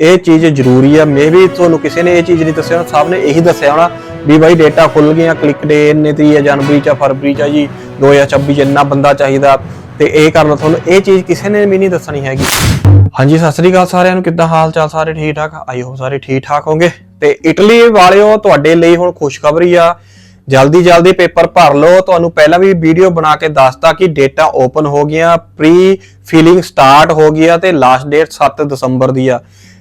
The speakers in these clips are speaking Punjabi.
ਇਹ ਚੀਜ਼ ਜ਼ਰੂਰੀ ਆ। ਮੇਬੀ ਤੁਹਾਨੂੰ ਕਿਸੇ ਨੇ ਇਹ ਚੀਜ਼ ਨਹੀਂ ਦੱਸਿਆ ਹੋਣਾ, ਸਭ ਨੇ ਇਹੀ ਦੱਸਿਆ ਹੋਣਾ ਵੀ ਬਾਈ ਡੇਟਾ ਖੁੱਲ ਗਿਆ ਕਲਿੱਕ ਡੇ ਇੰਨੇ ਤਰੀਕ ਹੈ ਜਨਵਰੀ ਚ ਫਰਵਰੀ ਚ ਜੀ 2026 ਚ ਇੰਨਾ ਬੰਦਾ ਚਾਹੀਦਾ। ਤੇ ਇਹ ਕਰਨਾ ਤੁਹਾਨੂੰ ਇਹ ਚੀਜ਼ ਕਿਸੇ ਨੇ ਵੀ ਨਹੀਂ ਦੱਸਣੀ ਹੈਗੀ। ਹਾਂਜੀ ਸਤਿ ਸ੍ਰੀ ਅਕਾਲ ਸਾਰਿਆਂ ਨੂੰ ਕਿੱਦਾਂ ਹਾਲ ਚਾਲ ਸਾਰੇ ਠੀਕ ਠਾਕ? ਆਈ ਹੋ ਸਾਰੇ ਠੀਕ ਠਾਕ ਹੋਗੇ ਤੇ ਇਟਲੀ ਵਾਲਿਓ ਤੁਹਾਡੇ ਲਈ ਹੁਣ ਖੁਸ਼ਖਬਰੀ ਆ। ਜਲਦੀ ਜਲਦੀ ਪੇਪਰ ਭਰ ਲਓ। ਤੁਹਾਨੂੰ ਪਹਿਲਾਂ ਵੀ ਵੀਡੀਓ ਬਣਾ ਕੇ ਦੱਸਤਾ ਕਿ ਡੇਟਾ ਓਪਨ ਹੋ ਗਿਆ ਪ੍ਰੀ ਫਿਲਿੰਗ ਸਟਾਰਟ ਹੋ ਗਿਆ ਤੇ ਲਾਸਟ ਡੇਟ 7 ਦਸੰਬਰ ਦੀ ਆ।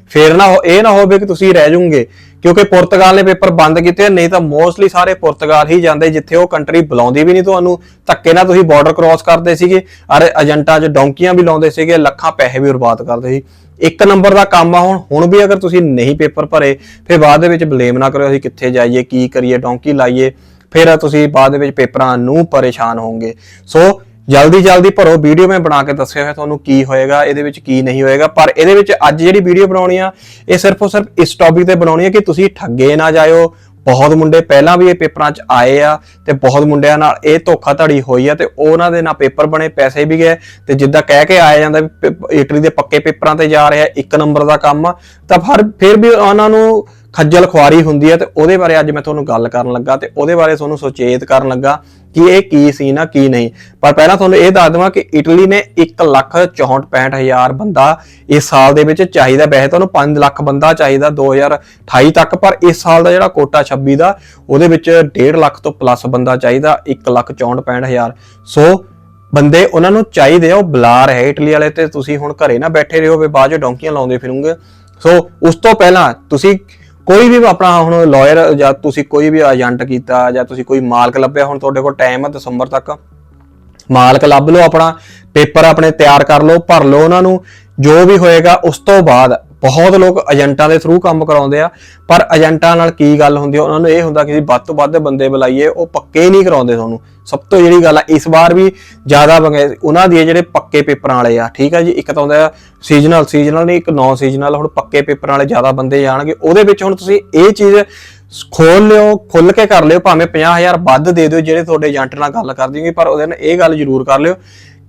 ਫੇਰ ਨਾ ਹੋ- ਇਹ ਨਾ ਹੋਵੇ ਕਿ ਤੁਸੀਂ ਰਹਿ ਜਾਓਗੇ ਕਿਉਂਕਿ ਪੁਰਤਗਾਲ ਨੇ ਪੇਪਰ ਬੰਦ ਕੀਤੇ ਨਹੀਂ ਤਾਂ ਮੋਸਟਲੀ ਸਾਰੇ ਪੁਰਤਗਾਲ ਹੀ ਜਾਂਦੇ, ਜਿੱਥੇ ਉਹ ਕੰਟਰੀ ਬੁਲਾਉਂਦੀ ਵੀ ਨਹੀਂ ਤੁਹਾਨੂੰ। ਧੱਕੇ ਨਾਲ ਤੁਸੀਂ ਬਾਰਡਰ ਕ੍ਰਾਸ ਕਰਦੇ ਸੀਗੇ, ਅਰੇ ਏਜੰਟਾਂ 'ਚ ਡੌਂਕੀਆਂ ਵੀ ਲਾਉਂਦੇ ਸੀਗੇ, ਲੱਖਾਂ ਪੈਸੇ ਵੀ ਬਰਬਾਦ ਕਰਦੇ ਸੀ। ਇੱਕ ਨੰਬਰ ਦਾ ਕੰਮ ਆ ਹੁਣ ਹੁਣ ਵੀ ਅਗਰ ਤੁਸੀਂ ਨਹੀਂ ਪੇਪਰ ਭਰੇ, ਫਿਰ ਬਾਅਦ ਦੇ ਵਿੱਚ ਬਲੇਮ ਨਾ ਕਰਿਓ ਅਸੀਂ ਕਿੱਥੇ ਜਾਈਏ, ਕੀ ਕਰੀਏ, ਡੌਂਕੀ ਲਾਈਏ। ਫਿਰ ਤੁਸੀਂ ਬਾਅਦ ਦੇ ਵਿੱਚ ਪੇਪਰਾਂ ਨੂੰ ਪਰੇਸ਼ਾਨ ਹੋਵੋਗੇ। ਸੋ ਜਲਦੀ ਜਲਦੀ ਭਰੋ, ਵੀਡੀਓ ਮੈਂ ਬਣਾ ਕੇ ਦੱਸਿਆ ਹੋਇਆ ਤੁਹਾਨੂੰ ਕੀ ਹੋਏਗਾ, ਇਹਦੇ ਵਿੱਚ ਕੀ ਨਹੀਂ ਹੋਏਗਾ, ਪਰ ਇਹਦੇ ਵਿੱਚ ਅੱਜ ਜਿਹੜੀ ਵੀਡੀਓ ਬਣਾਉਣੀ ਆ, ਇਹ ਸਿਰਫ ਉਹ ਸਿਰਫ ਇਸ ਟੌਪਿਕ ਤੇ ਬਣਾਉਣੀ ਆ ਕਿ ਤੁਸੀਂ ਠੱਗੇ ਨਾ ਜਾਇਓ। ਬਹੁਤ ਮੁੰਡੇ ਪਹਿਲਾਂ ਵੀ ਇਹ ਪੇਪਰਾਂ 'ਚ ਆਏ ਆ ਤੇ ਬਹੁਤ ਮੁੰਡਿਆਂ ਨਾਲ ਇਹ ਧੋਖਾਧੜੀ ਹੋਈ ਆ ਤੇ ਉਹਨਾਂ ਦੇ ਨਾਲ ਪੇਪਰ ਬਣੇ, ਪੈਸੇ ਵੀ ਗਏ ਤੇ ਜਿੱਦਾਂ ਕਹਿ ਕੇ ਆਇਆ ਜਾਂਦਾ ਵੀ ਇਟਲੀ ਦੇ ਪੱਕੇ ਪੇਪਰਾਂ ਤੇ ਜਾ ਰਿਹਾ ਇੱਕ ਨੰਬਰ ਦਾ ਕੰਮ, ਤਾਂ ਫਿਰ ਫਿਰ ਵੀ ਉਹਨਾਂ ਨੂੰ ਖੱਜਲ ਖੁਆਰੀ ਹੁੰਦੀ ਹੈ ਤੇ ਉਹਦੇ ਬਾਰੇ ਅੱਜ ਮੈਂ ਤੁਹਾਨੂੰ ਗੱਲ ਕਰਨ ਲੱਗਾ ਤੇ ਉਹਦੇ ਬਾਰੇ ਤੁਹਾਨੂੰ ਸੁਚੇਤ ਕਰਨ ਲੱਗਾ। ਕਿ ਇਹ ਕੀ ਸੀ ਨਾ ਕੀ ਨਹੀਂ। ਪਰ ਪਹਿਲਾਂ ਤੁਹਾਨੂੰ ਇਹ ਦੱਸ ਦਵਾਂ ਕਿ ਇਟਲੀ ਨੇ 1,64,500 ਬੰਦਾ ਇਸ ਸਾਲ ਦੇ ਵਿੱਚ ਚਾਹੀਦਾ। ਵੈਸੇ ਤੁਹਾਨੂੰ 5 ਲੱਖ ਬੰਦਾ ਚਾਹੀਦਾ 2028 ਤੱਕ ਪਰ ਇਸ ਸਾਲ ਦਾ ਜਿਹੜਾ ਕੋਟਾ 26 ਦਾ ਉਹਦੇ ਵਿੱਚ 1.5 ਲੱਖ ਤੋਂ ਪਲੱਸ ਬੰਦਾ ਚਾਹੀਦਾ 1,64,500 ਸੋ ਬੰਦੇ ਉਹਨਾਂ ਨੂੰ ਚਾਹੀਦੇ ਆ ਉਹ ਬੁਲਾ ਰਹੇ ਇਟਲੀ ਵਾਲੇ ਤੇ ਤੁਸੀਂ ਹੁਣ ਘਰੇ ਨਾ ਬੈਠੇ ਰਹੋ ਵੀ ਬਾਅਦ ਚ ਡੌਂਕੀਆਂ ਲਾਉਂਦੇ ਫਿਰੋਗੇ। ਸੋ ਉਸ ਤੋਂ ਪਹਿਲਾਂ ਤੁਸੀਂ ਕੋਈ ਵੀ ਆਪਣਾ ਹੁਣ ਲਾਇਰ ਜਾਂ ਤੁਸੀਂ ਕੋਈ ਵੀ ਏਜੰਟ ਕੀਤਾ ਜਾਂ ਤੁਸੀਂ ਕੋਈ ਮਾਲਕ ਲੱਭਿਆ, ਹੁਣ ਤੁਹਾਡੇ ਕੋਲ ਟਾਈਮ ਹੈ ਦਸੰਬਰ ਤੱਕ। ਮਾਲਕ ਲੱਭ ਲਓ ਆਪਣਾ ਪੇਪਰ ਆਪਣੇ ਤਿਆਰ ਕਰ ਲਓ, ਭਰ ਲਓ ਉਹਨਾਂ ਨੂੰ, ਜੋ ਵੀ ਹੋਏਗਾ ਉਸ ਤੋਂ ਬਾਅਦ। ਬਹੁਤ ਲੋਕ ਏਜੰਟਾਂ ਦੇ ਥਰੂ ਕੰਮ ਕਰਾਉਂਦੇ ਆ, ਪਰ ਏਜੰਟਾਂ ਨਾਲ ਕੀ ਗੱਲ ਹੁੰਦੀ ਆ, ਉਹਨਾਂ ਨੂੰ ਇਹ ਹੁੰਦਾ ਕਿ ਅਸੀਂ ਵੱਧ ਤੋਂ ਵੱਧ ਬੰਦੇ ਬੁਲਾਈਏ, ਉਹ ਪੱਕੇ ਨਹੀਂ ਕਰਾਉਂਦੇ ਤੁਹਾਨੂੰ। ਸਭ ਤੋਂ ਜਿਹੜੀ ਗੱਲ ਆ, ਇਸ ਵਾਰ ਵੀ ਜ਼ਿਆਦਾ ਬੰਗੇ, ਉਹਨਾਂ ਦੀ ਜਿਹੜੇ ਪੱਕੇ ਪੇਪਰਾਂ ਵਾਲੇ ਆ, ਠੀਕ ਆ ਜੀ, ਇੱਕ ਤਾਂ ਹੁੰਦਾ ਸੀਜ਼ਨਲ ਸੀਜ਼ਨਲ ਨਹੀਂ, ਇੱਕ ਨੌਨ ਸੀਜ਼ਨਲ ਹੁਣ ਪੱਕੇ ਪੇਪਰਾਂ ਵਾਲੇ ਜ਼ਿਆਦਾ ਬੰਦੇ ਜਾਣਗੇ, ਉਹਦੇ ਵਿੱਚ ਹੁਣ ਤੁਸੀਂ ਇਹ ਚੀਜ਼ ਖੋਲ ਲਿਓ ਖੁੱਲ ਕੇ ਕਰ ਲਿਓ, ਭਾਵੇਂ 50000 ਵੱਧ ਦੇ ਦਿਓ, ਜਿਹੜੇ ਤੁਹਾਡੇ ਏਜੰਟ ਨਾਲ ਗੱਲ ਕਰ ਦੇਣਗੇ ਪਰ ਉਹਦੇ ਨਾਲ ਇਹ ਗੱਲ ਜ਼ਰੂਰ ਕਰ ਲਿਓ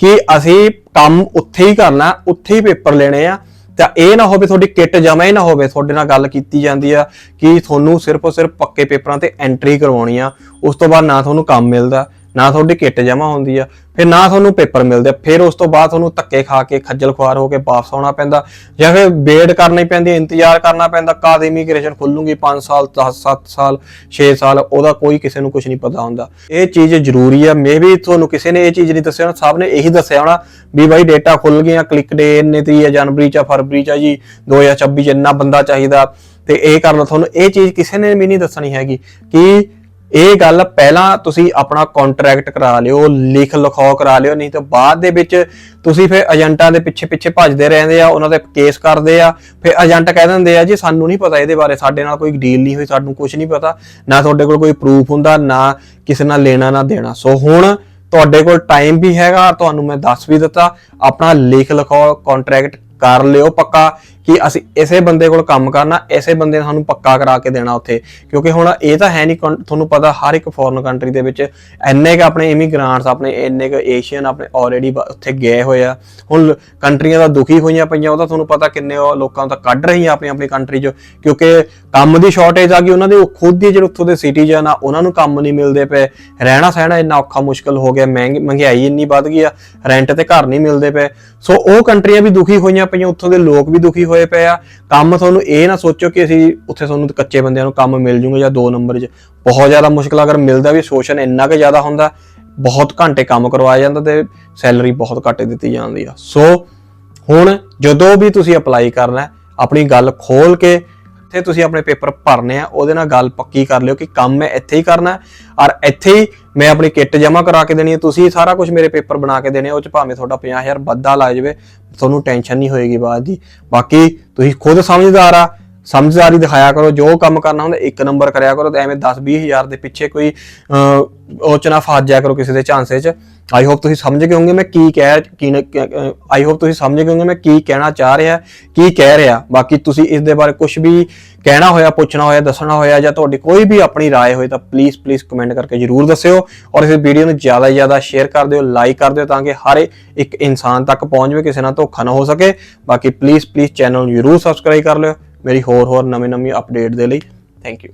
ਕਿ ਅਸੀਂ ਕੰਮ ਉੱਥੇ ਹੀ ਕਰਨਾ, ਉੱਥੇ ਹੀ ਪੇਪਰ ਲੈਣੇ ਆ ਤਾਂ ਇਹ ਨਾ ਹੋਵੇ ਤੁਹਾਡੀ ਕਿੱਟ ਜਮਾ ਹੀ ਨਾ ਹੋਵੇ ਤੁਹਾਡੇ ਨਾਲ ਗੱਲ ਕੀਤੀ ਜਾਂਦੀ ਆ ਕਿ ਤੁਹਾਨੂੰ ਸਿਰਫ ਸਿਰਫ ਪੱਕੇ ਪੇਪਰਾਂ ਤੇ ਐਂਟਰੀ ਕਰਵਾਉਣੀ ਆ, ਉਸ ਤੋਂ ਬਾਅਦ ਨਾ ਤੁਹਾਨੂੰ ਕੰਮ ਮਿਲਦਾ, ਨਾ ਤੁਹਾਡੀ ਕਿੱਟ ਜਮਾ ਹੁੰਦੀ ਆ। ਫਿਰ ਨਾ ਤੁਹਾਨੂੰ ਪੇਪਰ ਮਿਲਦੇ, ਫਿਰ ਉਸ ਤੋਂ ਬਾਅਦ ਤੁਹਾਨੂੰ ਧੱਕੇ ਖਾ ਕੇ ਖੱਜਲ ਖੁਆਰ ਹੋ ਕੇ ਵਾਪਸ ਆਉਣਾ ਪੈਂਦਾ, ਜਾਂ ਫਿਰ ਵੇਟ ਕਰਨੀ ਪੈਂਦੀ, ਇੰਤਜ਼ਾਰ ਕਰਨਾ ਪੈਂਦਾ, ਕਦ ਇਮੀਗ੍ਰੇਸ਼ਨ ਖੁੱਲੂਗੀ 5 ਸਾਲ 10 7 ਸਾਲ 6 ਸਾਲ, ਉਹਦਾ ਕੋਈ ਕਿਸੇ ਨੂੰ ਕੁਝ ਨਹੀਂ ਪਤਾ ਹੁੰਦਾ। ਇਹ ਚੀਜ਼ ਜ਼ਰੂਰੀ ਆ ਮੇਬੀ ਤੁਹਾਨੂੰ ਕਿਸੇ ਨੇ ਇਹ ਚੀਜ਼ ਨਹੀਂ ਦੱਸਿਆ ਹੋਣਾ ਸਭ ਨੇ ਇਹੀ ਦੱਸਿਆ ਹੋਣਾ ਵੀ ਬਾਈ ਡੇਟਾ ਖੁੱਲ ਗਿਆ ਕਲਿੱਕ ਡੇ ਇੰਨੇ ਤਰੀਕ ਹੈ ਜਨਵਰੀ ਚ ਫਰਵਰੀ ਚ ਆ ਜੀ 2026 ਚ ਇੰਨਾ ਬੰਦਾ ਚਾਹੀਦਾ, ਤੇ ਇਹ ਕਰਨਾ ਤੁਹਾਨੂੰ ਇਹ ਚੀਜ਼ ਕਿਸੇ ਨੇ ਵੀ ਨਹੀਂ ਦੱਸਣੀ ਹੈਗੀ ਕਿ ਇਹ ਗੱਲ ਪਹਿਲਾਂ ਤੁਸੀਂ ਆਪਣਾ ਕੰਟਰੈਕਟ ਕਰਾ ਲਿਓ, ਲਿਖ ਲਿਖਾਓ ਕਰਾ ਲਿਓ, ਨਹੀਂ ਤਾਂ ਬਾਅਦ ਦੇ ਵਿੱਚ ਤੁਸੀਂ ਫਿਰ ਏਜੰਟਾਂ ਦੇ ਪਿੱਛੇ ਪਿੱਛੇ ਭੱਜਦੇ ਰਹਿੰਦੇ ਆ, ਉਹਨਾਂ ਦੇ ਕੇਸ ਕਰਦੇ ਆ, ਫਿਰ ਏਜੰਟ ਕਹਿ ਦਿੰਦੇ ਆ ਜੀ ਸਾਨੂੰ ਨਹੀਂ ਪਤਾ ਇਹਦੇ ਬਾਰੇ, ਸਾਡੇ ਨਾਲ ਕੋਈ ਡੀਲ ਨਹੀਂ ਹੋਈ, ਸਾਨੂੰ ਕੁਝ ਨਹੀਂ ਪਤਾ, ਨਾ ਤੁਹਾਡੇ ਕੋਲ ਕੋਈ ਪ੍ਰੂਫ ਹੁੰਦਾ, ਨਾ ਕਿਸੇ ਨਾਲ ਲੈਣਾ, ਨਾ ਦੇਣਾ। ਸੋ ਹੁਣ ਤੁਹਾਡੇ ਕੋਲ ਟਾਈਮ ਵੀ ਹੈਗਾ, ਤੁਹਾਨੂੰ ਮੈਂ ਦੱਸ ਵੀ ਦਿੱਤਾ, ਆਪਣਾ ਲਿਖ ਲਿਖਾਓ ਕੰਟਰੈਕਟ ਕਰ ਲਿਓ ਪੱਕਾ। ਕਿ ਅਸੀਂ ਇਸੇ ਬੰਦੇ ਕੋਲ ਕੰਮ ਕਰਨਾ, ਇਸੇ ਬੰਦੇ ਨੇ ਸਾਨੂੰ ਪੱਕਾ ਕਰਾ ਕੇ ਦੇਣਾ ਉੱਥੇ। ਕਿਉਂਕਿ ਹੁਣ ਇਹ ਤਾਂ ਹੈ ਨਹੀਂ ਤੁਹਾਨੂੰ ਪਤਾ ਹਰ ਇੱਕ ਫੋਰਨ ਕੰਟਰੀ ਦੇ ਵਿੱਚ ਇੰਨੇ ਕ ਆਪਣੇ ਇਮੀਗ੍ਰਾਂਟਸ ਆਪਣੇ ਇੰਨੇ ਕ ਏਸ਼ੀਅਨ ਆਪਣੇ ਆਲਰੇਡੀ ਉੱਥੇ ਗਏ ਹੋਏ ਆ। ਹੁਣ ਕੰਟਰੀਆਂ ਦਾ ਦੁਖੀ ਹੋਈਆਂ ਪਈਆਂ, ਉਹ ਤਾਂ ਤੁਹਾਨੂੰ ਪਤਾ ਕਿੰਨੇ ਉਹ ਲੋਕਾਂ ਨੂੰ ਤਾਂ ਕੱਢ ਰਹੀਆਂ ਆਪਣੀ ਆਪਣੀ ਕੰਟਰੀ 'ਚ। ਕਿਉਂਕਿ ਕੰਮ ਦੀ ਸ਼ਾਰਟੇਜ ਆ ਗਈ, ਉਹਨਾਂ ਦੇ, ਉਹ ਖੁਦ ਦੇ ਜਿਹੜੇ ਉੱਥੋਂ ਦੇ ਸਿਟੀਜ਼ਨ ਆ, ਉਹਨਾਂ ਨੂੰ ਕੰਮ ਨਹੀਂ ਮਿਲਦੇ ਪਏ। ਰਹਿਣਾ ਸਹਿਣਾ ਇੰਨਾ ਔਖਾ ਮੁਸ਼ਕਲ ਹੋ ਗਿਆ, ਮਹਿੰਗੀ, ਮਹਿੰਗਾਈ ਇੰਨੀ ਵੱਧ ਗਈ ਆ ਰੈਂਟ ਤੇ ਘਰ ਨਹੀਂ ਮਿਲਦੇ ਪਏ। ਸੋ ਉਹ ਕੰਟਰੀਆਂ ਵੀ ਦੁਖੀ ਹੋਈਆਂ ਪਈਆਂ, ਉੱਥੋਂ ਦੇ ਲੋਕ ਵੀ ਦੁਖੀ ਹੋਏ ਪਏ ਆ। ਕੰਮ ਤੁਹਾਨੂੰ ਇਹ ਨਾ ਸੋਚੋ ਕਿ ਅਸੀਂ ਉੱਥੇ ਤੁਹਾਨੂੰ ਕੱਚੇ ਬੰਦਿਆਂ ਨੂੰ ਕੰਮ ਮਿਲ ਜੂਗਾ ਜਾਂ 2 ਨੰਬਰ 'ਚ। ਬਹੁਤ ਜ਼ਿਆਦਾ ਮੁਸ਼ਕਲ ਅਗਰ ਮਿਲਦਾ ਵੀ ਸ਼ੋਸ਼ਣ ਇੰਨਾ ਕੁ ਜ਼ਿਆਦਾ ਹੁੰਦਾ, ਬਹੁਤ ਘੰਟੇ ਕੰਮ ਕਰਵਾਇਆ ਜਾਂਦਾ ਤੇ ਸੈਲਰੀ ਬਹੁਤ ਘੱਟ ਦਿੱਤੀ ਜਾਂਦੀ ਆ। ਸੋ ਹੁਣ ਜਦੋਂ ਵੀ ਤੁਸੀਂ ਅਪਲਾਈ ਕਰਨਾ, ਆਪਣੀ ਗੱਲ ਖੋਲ ਕੇ ਇੱਥੇ ਤੁਸੀਂ ਆਪਣੇ ਪੇਪਰ ਭਰਨੇ ਆ ਉਹਦੇ ਨਾਲ ਗੱਲ ਪੱਕੀ ਕਰ ਲਿਓ ਕਿ ਕੰਮ ਮੈਂ ਇੱਥੇ ਹੀ ਕਰਨਾ ਔਰ ਇੱਥੇ ਹੀ ਮੈਂ ਆਪਣੀ ਕਿੱਟ ਜਮ੍ਹਾਂ ਕਰਾ ਕੇ ਦੇਣੀ ਹੈ। ਤੁਸੀਂ ਸਾਰਾ ਕੁਝ ਮੇਰੇ ਪੇਪਰ ਬਣਾ ਕੇ ਦੇਣੇ ਆ, ਉਹ ਚ ਭਾਵੇਂ ਤੁਹਾਡਾ 50000 ਵੱਧਾ ਲੱਗ ਜਾਵੇ ਤੁਹਾਨੂੰ ਟੈਨਸ਼ਨ ਨਹੀਂ ਹੋਏਗੀ ਬਾਅਦ ਦੀ। ਬਾਕੀ ਤੁਸੀਂ ਖੁਦ ਸਮਝਦਾਰ ਆ ਸਮਝਦਾਰੀ ਦਿਖਾਇਆ ਕਰੋ ਜੋ ਕੰਮ ਕਰਨਾ ਹੁੰਦਾ ਇੱਕ ਨੰਬਰ ਕਰਿਆ ਕਰੋ ਤੇ ਐਵੇਂ 10 20 ਹਜ਼ਾਰ ਦੇ ਪਿੱਛੇ ਕੋਈ ਅਹ, ਉਹ ਚ ਨਾ ਫਸ ਜਾਇਆ ਕਰੋ ਕਿਸੇ ਦੇ ਝਾਂਸੇ ਚ ਆਈ ਹੋਪ ਤੁਸੀਂ ਸਮਝ ਗਏ ਹੋਵੋਗੇ ਮੈਂ ਕੀ ਕਹਿ ਕੀ ਆਈ ਹੋਪ ਤੁਸੀਂ ਸਮਝ ਗਏ ਹੋਵੋਗੇ ਮੈਂ ਕੀ ਕਹਿਣਾ ਚਾਹ ਰਿਹਾ ਕੀ ਕਹਿ ਰਿਹਾ ਬਾਕੀ ਤੁਸੀਂ ਇਸ ਦੇ ਬਾਰੇ ਕੁਝ ਵੀ ਕਹਿਣਾ ਹੋਇਆ ਪੁੱਛਣਾ ਹੋਇਆ ਦੱਸਣਾ ਹੋਇਆ ਜਾਂ ਤੁਹਾਡੀ ਕੋਈ ਵੀ ਆਪਣੀ رائے ਹੋਏ ਤਾਂ ਪਲੀਜ਼ ਪਲੀਜ਼ ਕਮੈਂਟ ਕਰਕੇ ਜਰੂਰ ਦੱਸਿਓ ਔਰ ਇਸ ਵੀਡੀਓ ਨੂੰ ਜ਼ਿਆਦਾ ਤੋਂ ਜ਼ਿਆਦਾ ਸ਼ੇਅਰ ਕਰ ਦਿਓ ਲਾਈਕ ਕਰ ਦਿਓ ਤਾਂ ਕਿ ਹਰ ਇੱਕ ਇਨਸਾਨ ਤੱਕ ਪਹੁੰਚ ਜਾਵੇ ਕਿਸੇ ਨਾਲ ਧੋਖਾ ਨਾ ਹੋ ਸਕੇ ਬਾਕੀ ਪਲੀਜ਼ ਪਲੀਜ਼ ਚੈਨਲ ਨੂੰ ਜਰੂਰ ਸਬਸਕ੍ਰਾਈਬ ਕਰ ਲਿਓ ਮੇਰੀ ਹੋਰ ਹੋਰ ਨਵੇਂ ਨਵੀਂ ਅਪਡੇਟ ਦੇ ਲਈ ਥੈਂਕ ਯੂ